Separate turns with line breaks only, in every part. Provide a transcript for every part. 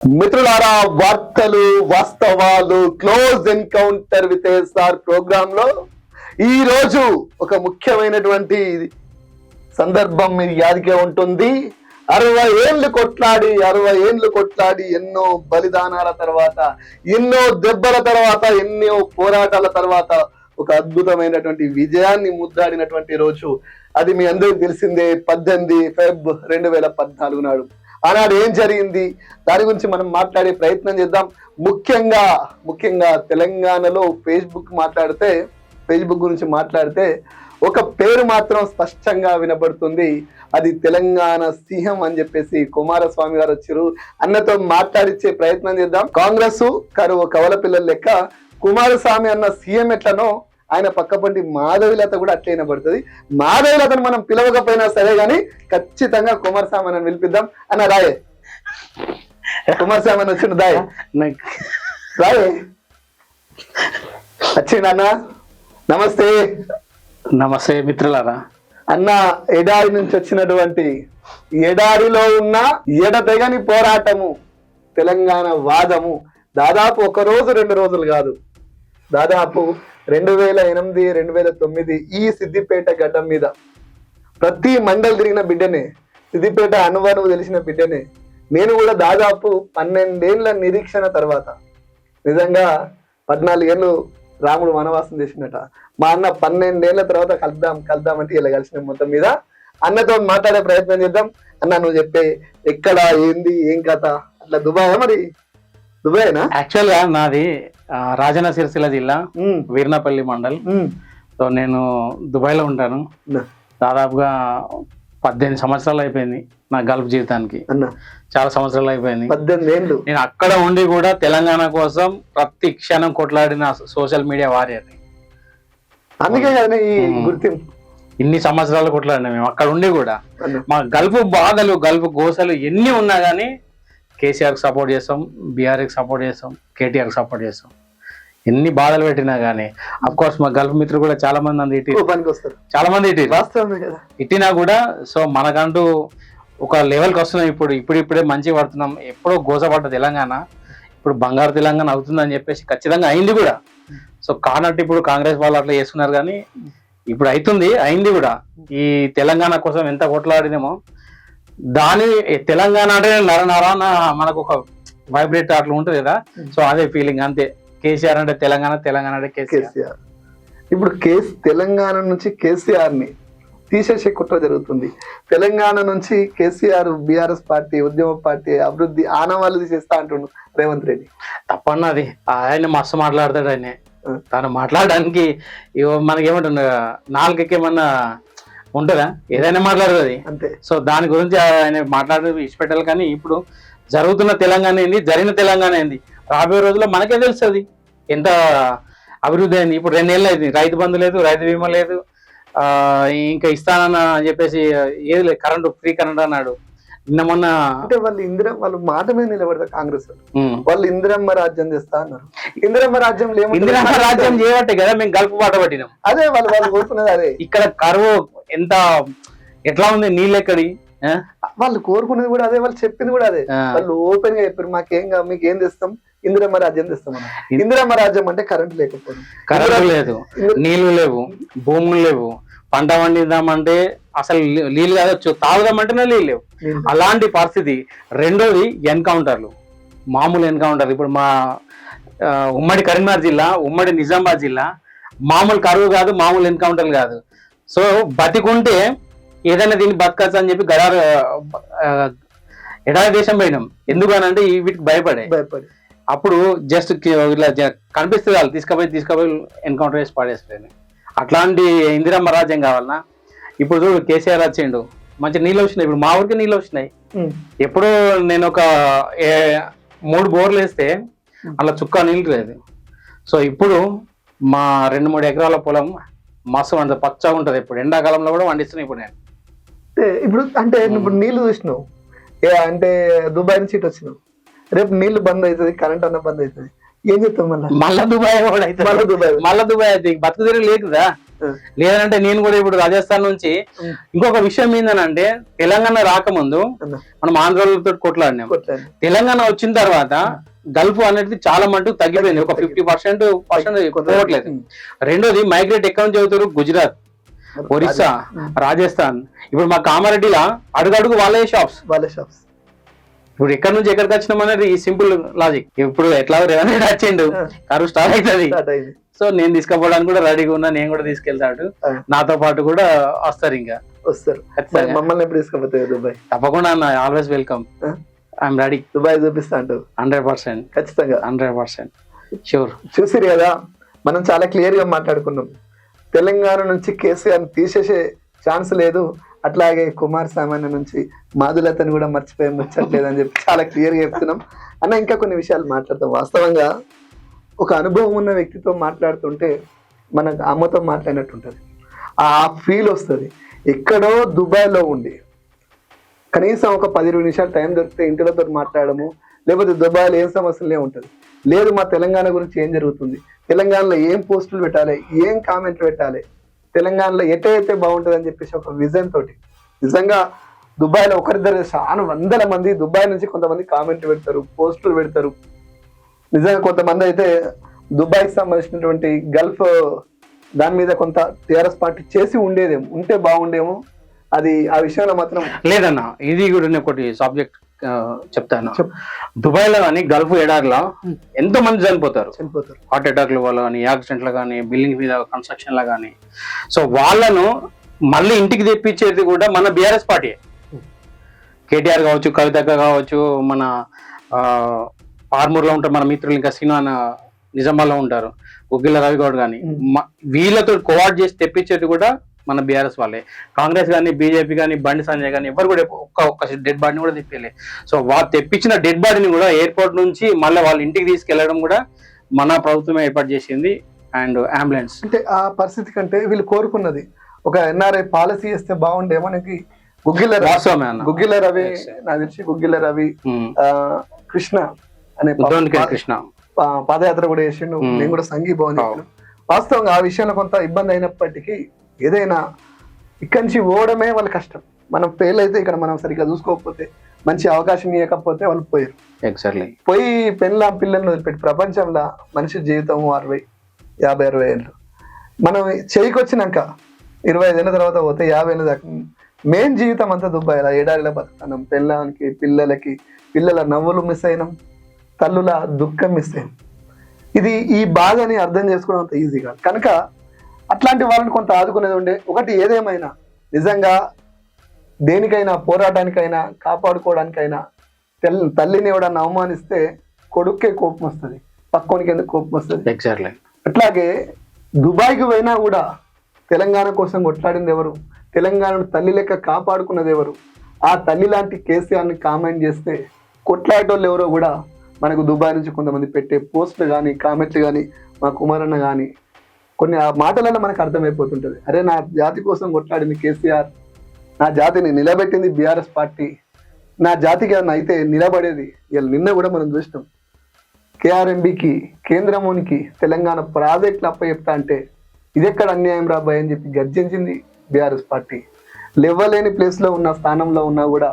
మిత్రులారా వార్తలు వాస్తవాలు క్లోజ్ ఎన్కౌంటర్ విత్ ఎస్ఆర్ ప్రోగ్రామ్లో ఈ రోజు ఒక ముఖ్యమైనటువంటి సందర్భం మీ యాదికే ఉంటుంది. అరవై ఏళ్ళు కొట్లాడి అరవై ఏళ్ళు కొట్లాడి ఎన్నో బలిదానాల తర్వాత ఎన్నో దెబ్బల తర్వాత ఎన్నో పోరాటాల తర్వాత ఒక అద్భుతమైనటువంటి విజయాన్ని ముద్రాడినటువంటి రోజు. అది మీ అందరికీ తెలిసిందే పద్దెనిమిది ఫెబ్ రెండు వేల పద్నాలుగు నాడు. ఆనాడు ఏం జరిగింది? దాని గురించి మనం మాట్లాడే ప్రయత్నం చేద్దాం. ముఖ్యంగా ముఖ్యంగా తెలంగాణలో ఫేస్బుక్ మాట్లాడితే ఫేస్బుక్ గురించి మాట్లాడితే ఒక పేరు మాత్రం స్పష్టంగా వినబడుతుంది. అది తెలంగాణ సింహం అని చెప్పేసి కుమారస్వామి గారు వచ్చారు. అన్నతో మాట్లాడిచ్చే ప్రయత్నం చేద్దాం. కాంగ్రెస్ కరువు కవల పిల్లల లెక్క కుమారస్వామి అన్న సీఎం ఎట్లనో ఆయన పక్కపంటి మాధవిలత కూడా అట్లే వినబడుతుంది. మాధవిలతను మనం పిలవకపోయినా సరే గాని ఖచ్చితంగా కుమారస్వామి అని పిలిపిద్దాం అన్న రాయే. కుమారస్వామి అని వచ్చిండు దాయ్ రాయే. వచ్చిండు అన్న? నమస్తే.
నమస్తే మిత్రులారా.
అన్న ఎడారి నుంచి వచ్చినటువంటి ఎడారిలో ఉన్న ఎడతెగని పోరాటము తెలంగాణ వాదము దాదాపు ఒక రోజు రెండు రోజులు కాదు. దాదాపు రెండు వేల ఎనిమిది రెండు వేల తొమ్మిది ఈ సిద్దిపేట గడ్డం మీద ప్రతి మండలి తిరిగిన బిడ్డనే సిద్దిపేట అనువనువు తెలిసిన బిడ్డనే నేను కూడా దాదాపు పన్నెండేళ్ళ నిరీక్షణ తర్వాత నిజంగా పద్నాలుగేళ్ళు రాముడు వనవాసం చేసినట మా అన్న పన్నెండేళ్ళ తర్వాత కలుద్దాం కలుద్దాం అంటే ఇలా కలిసిన మొత్తం మీద. అన్నతో మాట్లాడే ప్రయత్నం చేద్దాం. అన్న నువ్వు చెప్పే ఎక్కడ ఏంది ఏం కథ అట్లా దుబాయ్ మరి? దుబాయ్నా?
యాక్చువల్గా నాది రాజన్న సిరిసిల్ల జిల్లా వీర్నపల్లి మండల్. సో నేను దుబాయ్లో ఉంటాను దాదాపుగా పద్దెనిమిది సంవత్సరాలు అయిపోయింది నా గల్ఫ్ జీవితానికి. చాలా సంవత్సరాలు అయిపోయింది.
పద్దెనిమిది ఏళ్ళు.
నేను అక్కడ ఉండి కూడా తెలంగాణ కోసం ప్రతి క్షణం కొట్లాడిన సోషల్ మీడియా వారియర్
అందుకే కదా ఈ
మ్మ్.
గుర్తింపు.
ఇన్ని సంవత్సరాలు కొట్లాడినా మేము అక్కడ ఉండి కూడా. మా గల్ఫ్ బాధలు గల్ఫ్ గోసలు ఎన్ని ఉన్నా కానీ కేసీఆర్కి సపోర్ట్ చేస్తాం బీఆర్కి సపోర్ట్ చేస్తాం కేటీఆర్కి సపోర్ట్ చేస్తాం. ఎన్ని బాధలు పెట్టినా కానీ అఫ్ కోర్స్ మా గల్ఫ్ మిత్రులు కూడా చాలా మంది అంది ఇట్టి చాలా మంది ఇట్టి ఇట్టినా కూడా సో మనకంటూ ఒక లెవెల్కి వస్తున్నాం ఇప్పుడు ఇప్పుడు ఇప్పుడే మంచి పడుతున్నాం. ఎప్పుడో గోసపడ్డ తెలంగాణ ఇప్పుడు బంగారు తెలంగాణ అవుతుందని చెప్పేసి ఖచ్చితంగా అయింది కూడా. సో కానట్టు ఇప్పుడు కాంగ్రెస్ వాళ్ళు అట్లా చేస్తున్నారు కానీ ఇప్పుడు అవుతుంది అయింది కూడా. ఈ తెలంగాణ కోసం ఎంత కొట్లాడినామో దాని తెలంగాణ అంటే నర నరాన మనకు ఒక వైబ్రేట్ అట్లా ఉంటుంది కదా. సో అదే ఫీలింగ్ అంతే. కేసీఆర్ అంటే తెలంగాణ తెలంగాణ అంటే కేసీఆర్.
ఇప్పుడు కేస్ తెలంగాణ నుంచి కేసీఆర్ని తీసేసే కుట్ర జరుగుతుంది. తెలంగాణ నుంచి కేసీఆర్ బీఆర్ఎస్ పార్టీ ఉద్యమ పార్టీ అభివృద్ధి ఆనవాళ్ళు తీసేస్తా అంటుండు రేవంత్ రెడ్డి.
తప్పన్నది ఆయన మస్తు మాట్లాడతాడు ఆయన. తను మాట్లాడడానికి ఇగో మనకి ఏమంటుంది నాలుగుకి ఏమన్నా ఉంటుందా? ఏదైనా మాట్లాడుతుంది.
అంతే.
సో దాని గురించి ఆయన మాట్లాడేది ఇష్టపెట్టాలి కానీ ఇప్పుడు జరుగుతున్న తెలంగాణ ఏంది? జరిగిన తెలంగాణ ఏంది? రాబోయే రోజుల్లో మనకే తెలుస్తుంది? ఎంత అభివృద్ధి అయింది? ఇప్పుడు రెండేళ్ళు అయింది. రైతు బంధు లేదు రైతు బీమా లేదు. ఆ ఇంకా ఇస్తానన్న అని చెప్పేసి ఏది లేదు. కరెంటు ఫ్రీ కరెంట్ అన్నాడు. నిన్న మొన్న
అంటే వాళ్ళు ఇందిరా వాళ్ళు మాట మీద నిలబడతారు కాంగ్రెస్ వాళ్ళు. ఇందిరమ్మ రాజ్యం చేస్తా అన్నారు. ఇందిరమ్మ రాజ్యం
ఇందిరా రాజ్యం చేయబట్టే కదా మేము గల్పు పాట పట్టినాం.
అదే వాళ్ళు వాళ్ళు కోరుకున్నది అదే.
ఇక్కడ కరువు ఎంత ఎట్లా ఉంది నీళ్ళు ఎక్కడి?
వాళ్ళు కోరుకున్నది కూడా అదే వాళ్ళు చెప్పింది కూడా అదే. వాళ్ళు ఓపెన్గా చెప్పారు మాకేం కాదు మీకు ఏం తెస్తాం? ఇందిరమ్మ రాజ్యం తెస్తాం ఇందిరమ్మ రాజ్యం అంటే కరెంట్ లేకపోవడం.
కరెంటు లేదు నీళ్ళు లేవు భూములు లేవు. పంట పండిద్దామంటే అసలు నీళ్ళు కావచ్చు తాగుదామంటేనే నీళ్ళు లేవు. అలాంటి పరిస్థితి. రెండోది ఎన్కౌంటర్లు. మామూలు ఎన్కౌంటర్లు. ఇప్పుడు మా ఉమ్మడి కరీంనగర్ జిల్లా ఉమ్మడి నిజామాబాద్ జిల్లా మామూలు కరువు కాదు మామూలు ఎన్కౌంటర్లు కాదు. సో బతికుంటే ఏదైనా దీన్ని బతకచ్చు అని చెప్పి గడారు ఎడారి దేశం పోయినాం ఎందుకనంటే ఈ వీటికి భయపడే.
భయపడి.
అప్పుడు జస్ట్ ఇట్లా జ- కనిపిస్తే వాళ్ళు తీసుకుపోయి తీసుకుపోయి ఎన్కౌంటర్ చేసి పడేస్తారు అట్లాంటి ఇందిరమ్మ రాజ్యం కావాలన్నా ఇప్పుడు చూడు కేసీఆర్ వచ్చిండు. మంచి నీళ్ళు వచ్చినాయి. ఇప్పుడు మా ఊరికి నీళ్ళు వచ్చినాయి. ఎప్పుడు నేను ఒక మూడు బోర్లు వేస్తే అలా చుక్క నీళ్ళు లేదు. సో ఇప్పుడు మా రెండు మూడు ఎకరాల పొలం మస్తు వంట పచ్చగా ఉంటది ఇప్పుడు. ఎండాకాలంలో కూడా వండిస్తున్నాయి ఇప్పుడు నేను.
ఇప్పుడు అంటే ఇప్పుడు నీళ్ళు చూసినావు. ఏ అంటే దుబాయ్ నుంచి ఇటు వచ్చినావు. రేపు నీళ్ళు బంద్ అవుతుంది కరెంట్ అన్న బంద్ అవుతుంది. ఏం చెప్తావు మళ్ళీ?
మళ్ళా దుబాయ్ కూడా అయితే
మళ్ళీ దుబాయ్.
మళ్ళా దుబాయ్ అయితే బతుకు తిరిగి లేకుదా లేదంటే నేను కూడా ఇప్పుడు రాజస్థాన్ నుంచి. ఇంకొక విషయం ఏంటంటే తెలంగాణ రాకముందు మనం ఆంధ్రతో కొట్లాడినాం.
కొట్లాడి.
తెలంగాణ వచ్చిన తర్వాత గల్ఫ్ అనేది చాలా మటుకు తగ్గిపోయింది. ఒక ఫిఫ్టీ పర్సెంట్ పర్సెంట్. రెండోది మైగ్రేట్ ఎక్కడ నుంచి అవుతారు గుజరాత్ ఒరిస్సా. రాజస్థాన్. ఇప్పుడు మా కామారెడ్డిలా అడుగడుగు వాళ్ళే షాప్స్
వాళ్ళ షాప్స్
ఇప్పుడు ఎక్కడి నుంచి ఎక్కడికి వచ్చినాం అనేది ఈ సింపుల్ లాజిక్ ఇప్పుడు ఎట్లా రేవంత్ వచ్చిండు కారు స్టార్ట్ అవుతుంది సో నేను తీసుకుపోవడానికి కూడా రెడీగా ఉన్నా నేను కూడా తీసుకెళ్తాడు. నాతో పాటు కూడా వస్తారు ఇంకా.
వస్తారు. మమ్మల్ని ఎప్పుడు తీసుకుపోతాయి దుబాయ్?
తప్పకుండా అన్న always welcome? I'm ready
Dubai చూపిస్తా అంటావు
హండ్రెడ్ పర్సెంట్.
ఖచ్చితంగా.
Hundred percent. షూర్
చూసిరు కదా మనం చాలా క్లియర్గా మాట్లాడుకున్నాం. తెలంగాణ నుంచి కేసీఆర్ తీసేసే ఛాన్స్ లేదు. అట్లాగే కుమార్ సామాన్య నుంచి మాధులతను కూడా మర్చిపోయి ముచ్చట్లేదు అని చెప్పి చాలా క్లియర్గా చెప్తున్నాం. అన్న ఇంకా కొన్ని విషయాలు మాట్లాడతాం. వాస్తవంగా ఒక అనుభవం ఉన్న వ్యక్తితో మాట్లాడుతుంటే మన అమ్మతో మాట్లాడినట్టు ఉంటుంది ఆ ఫీల్ వస్తుంది. ఎక్కడో దుబాయ్లో ఉండి కనీసం ఒక పది ఇరవై నిమిషాలు టైం దొరికితే ఇంటిలతో మాట్లాడము లేకపోతే దుబాయ్లో ఏం సమస్యలే ఉంటుంది. లేదు మా తెలంగాణ గురించి ఏం జరుగుతుంది? తెలంగాణలో ఏం పోస్టులు పెట్టాలి? ఏం కామెంట్లు పెట్టాలి? తెలంగాణలో ఎటైతే బాగుంటుంది అని చెప్పేసి ఒక విజన్ తోటి నిజంగా దుబాయ్లో ఒకరిద్దరు చాలా వందల మంది దుబాయ్ నుంచి కొంతమంది కామెంట్లు పెడతారు పోస్టులు పెడతారు. నిజంగా కొంతమంది అయితే దుబాయ్కి సంబంధించినటువంటి గల్ఫ్ దాని మీద కొంత టీఆర్ఎస్ పార్టీ చేసి ఉండేదేమో ఉంటే బాగుండేమో. అది ఆ విషయంలో మాత్రం
లేదన్న ఇది కూడా నేను ఒకటి సబ్జెక్ట్ చెప్తాను. దుబాయ్లో కానీ గల్ఫ్ ఎడార్లో ఎంతో మంది చనిపోతారు.
చనిపోతారు.
హార్ట్ అటాక్ల వల్ల కానీ యాక్సిడెంట్ల కానీ బిల్డింగ్ మీద కన్స్ట్రక్షన్ ల కానీ. సో వాళ్ళను మళ్ళీ ఇంటికి తెప్పించేది కూడా మన బీఆర్ఎస్ పార్టీ. కేటీఆర్ కావచ్చు కవితక్క కావచ్చు మన ఆర్మూర్లో ఉంటారు మన మిత్రులు ఇంకా సినిమా నిజామాబాద్లో ఉంటారు. గుగ్గిల రవి గౌడ్ కానీ వీళ్ళతో కోఆర్డ్ చేసి తెప్పించేది కూడా మన బీఆర్ఎస్ వాళ్ళే. కాంగ్రెస్ కానీ బీజేపీ కానీ బండి సంజయ్ కానీ ఎవరు కూడా ఒక్క ఒక్క డెడ్ బాడీని కూడా తెప్పలే. సో వాళ్ళు తెప్పించిన డెడ్ బాడీని కూడా ఎయిర్పోర్ట్ నుంచి మళ్ళీ వాళ్ళ ఇంటికి తీసుకెళ్ళడం కూడా మన ప్రభుత్వమే ఏర్పాటు చేసింది అండ్ అంబులెన్స్
అంటే ఆ పరిస్థితి కంటే వీళ్ళు కోరుకున్నది ఒక ఎన్ఆర్ఐ పాలసీ చేస్తే బాగుండేమో మనకి గుగ్గిల గుగ్గిల రవి నాకు తెలిసి గుగ్గిల రవి. ఆ, కృష్ణ అనే
కృష్ణ.
పాదయాత్ర కూడా చేసిండు. నేను కూడా సంఘీభావం చెప్పిన వాస్తవంగా ఆ విషయంలో కొంత ఇబ్బంది అయినప్పటికీ ఏదైనా ఇక్కడి నుంచి పోవడమే వాళ్ళ కష్టం. మనం ఫెయిల్ అయితే ఇక్కడ మనం సరిగ్గా చూసుకోకపోతే మంచి అవకాశం ఇవ్వకపోతే వాళ్ళు పోయారు.
ఎగ్జాక్ట్లీ
పోయి పెళ్ళ పిల్లల్ని వదిలిపెట్టి ప్రపంచంలో మనిషి జీవితం అరవై యాభై అరవై ఏళ్ళు. మనం చేయికి వచ్చినాక ఇరవై ఐదేళ్ళ తర్వాత పోతే యాభై ఏళ్ళ దాకా మెయిన్ జీవితం అంతా దుబ్బాయిలా ఏడాదిలో బతుకుతున్నాం పిల్లలకి పిల్లలకి పిల్లల నవ్వులు మిస్ అయినాం తల్లుల దుఃఖం మిస్ అయినాం. ఇది ఈ బాధని అర్థం చేసుకోవడం అంత ఈజీ కాదు. కనుక అట్లాంటి వాళ్ళని కొంత ఆదుకునేది ఉండే. ఒకటి ఏదేమైనా నిజంగా దేనికైనా పోరాటానికైనా కాపాడుకోవడానికైనా తెల్ తల్లిని ఎవడన్నా అవమానిస్తే కొడుక్కే కోపం వస్తుంది పక్కోనికి ఎందుకు కోపం వస్తుంది?
ఎగ్జాక్ట్లీ.
అట్లాగే దుబాయ్కి పోయినా కూడా తెలంగాణ కోసం కొట్లాడింది ఎవరు? తెలంగాణను తల్లి లెక్క కాపాడుకున్నది ఎవరు? ఆ తల్లి లాంటి కేసీఆర్ని కామెంట్ చేస్తే కొట్లాడేటోళ్ళు ఎవరో కూడా మనకు దుబాయ్ నుంచి కొంతమంది పెట్టే పోస్టులు కానీ కామెంట్లు కానీ మా కుమారన్న కానీ కొన్ని ఆ మాటలలో మనకు అర్థమైపోతుంటుంది. అరే నా జాతి కోసం కొట్లాడింది కేసీఆర్ నా జాతిని నిలబెట్టింది బీఆర్ఎస్ పార్టీ నా జాతికి అయితే నిలబడేది ఇలా నిన్న కూడా మనం చూసినాం. కేఆర్ఎంబికి కేంద్రమునికి తెలంగాణ ప్రాజెక్టులు అప్పచెప్తా అంటే ఇదెక్కడ అన్యాయం రాబాయ్ అని చెప్పి గర్జించింది బీఆర్ఎస్ పార్టీ. లెవ్వలేని ప్లేస్లో ఉన్న స్థానంలో ఉన్నా కూడా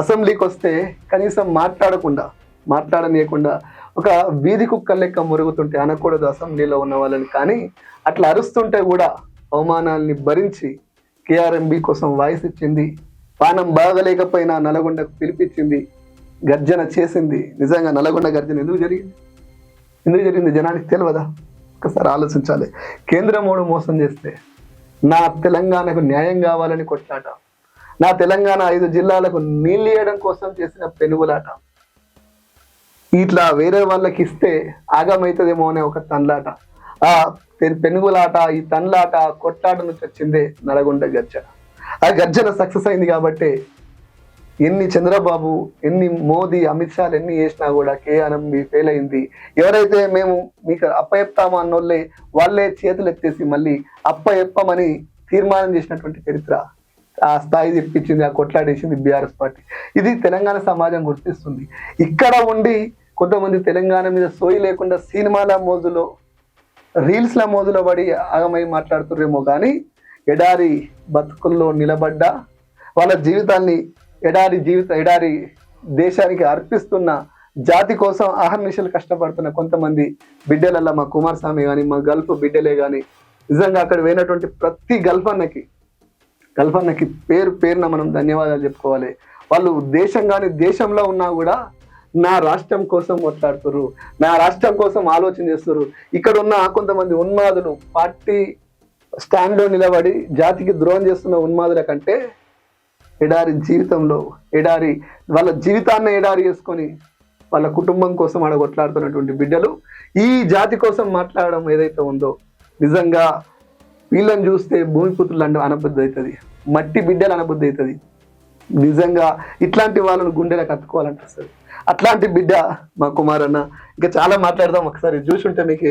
అసెంబ్లీకి వస్తే కనీసం మాట్లాడకుండా మాట్లాడనీయకుండా ఒక వీధి కుక్క లెక్క మురుగుతుంటే అనకూడదు అసెంబ్లీలో ఉన్న వాళ్ళని కానీ అట్లా అరుస్తుంటే కూడా అవమానాల్ని భరించి కేఆర్ఎంబి కోసం వాయిస్ ఇచ్చింది పానం బాగలేకపోయినా నల్గొండకు పిలిపించింది గర్జన చేసింది. నిజంగా నల్గొండ గర్జన ఎందుకు జరిగింది? ఎందుకు జరిగింది? జనానికి తెలియదా? ఒకసారి ఆలోచించాలి. కేంద్రమోడు మోసం చేస్తే నా తెలంగాణకు న్యాయం కావాలని కొట్లాట నా తెలంగాణ ఐదు జిల్లాలకు నీళ్ళు ఇవ్వడం కోసం చేసిన పెనుగులాట. ఇట్లా వేరే వాళ్ళకి ఇస్తే ఆగమవుతుందేమో అనే ఒక తన్లాట. ఆ పె- పెనుగులాట ఈ తన్లాట కొట్లాట నుంచి వచ్చిందే నడగొండ గర్జన. ఆ గర్జన సక్సెస్ అయింది కాబట్టి ఎన్ని చంద్రబాబు ఎన్ని మోదీ అమిత్ షాలు ఎన్ని చేసినా కూడా కేఆర్ఎంబి ఫెయిల్ అయింది. ఎవరైతే మేము మీకు అప్పయెప్తామా అన్నోళ్ళే వాళ్ళే చేతులు ఎత్తేసి మళ్ళీ అప్పయెప్పమని తీర్మానం చేసినటువంటి చరిత్ర ఆ స్థాయి తెప్పించింది ఆ కొట్లాడేసింది బీఆర్ఎస్ పార్టీ. ఇది తెలంగాణ సమాజం గుర్తిస్తుంది. ఇక్కడ ఉండి కొంతమంది తెలంగాణ మీద సోయి లేకుండా సినిమాల మోజులో రీల్స్ల మోదులో పడి ఆగమై మాట్లాడుతుర్రేమో కానీ ఎడారి బతుకుల్లో నిలబడ్డ వాళ్ళ జీవితాన్ని ఎడారి జీవిత ఎడారి దేశానికి అర్పిస్తున్న జాతి కోసం అహర్నిశలు కష్టపడుతున్న కొంతమంది బిడ్డలల్లా మా కుమారస్వామి కానీ మా గల్ఫ్ బిడ్డలే కానీ నిజంగా అక్కడ పోయినటువంటి ప్రతి గల్ఫన్నకి అన్నకి పేరు పేరున మనం ధన్యవాదాలు చెప్పుకోవాలి. వాళ్ళు దేశం కానీ దేశంలో ఉన్నా కూడా నా రాష్ట్రం కోసం కొట్లాడుతున్నారు నా రాష్ట్రం కోసం ఆలోచన చేస్తురు ఇక్కడ ఉన్న కొంతమంది ఉన్మాదులు పార్టీ స్టాండ్లో నిలబడి జాతికి ద్రోహం చేస్తున్న ఉన్మాదుల కంటే ఎడారి జీవితంలో ఎడారి వాళ్ళ జీవితాన్ని ఎడారి చేసుకొని వాళ్ళ కుటుంబం కోసం ఆడ కొట్లాడుతున్నటువంటి బిడ్డలు ఈ జాతి కోసం మాట్లాడడం ఏదైతే ఉందో నిజంగా వీళ్ళని చూస్తే భూమిపుత్రులు అంటే అనబుద్ధి అవుతుంది. మట్టి బిడ్డలు అనబుద్ధి అవుతుంది. నిజంగా ఇట్లాంటి వాళ్ళను గుండెలకు కత్తుకోవాలనిపిస్తుంది అట్లాంటి బిడ్డ మా కుమారన్న. ఇంకా చాలా మాట్లాడదాం ఒకసారి. చూసుంటే మీకు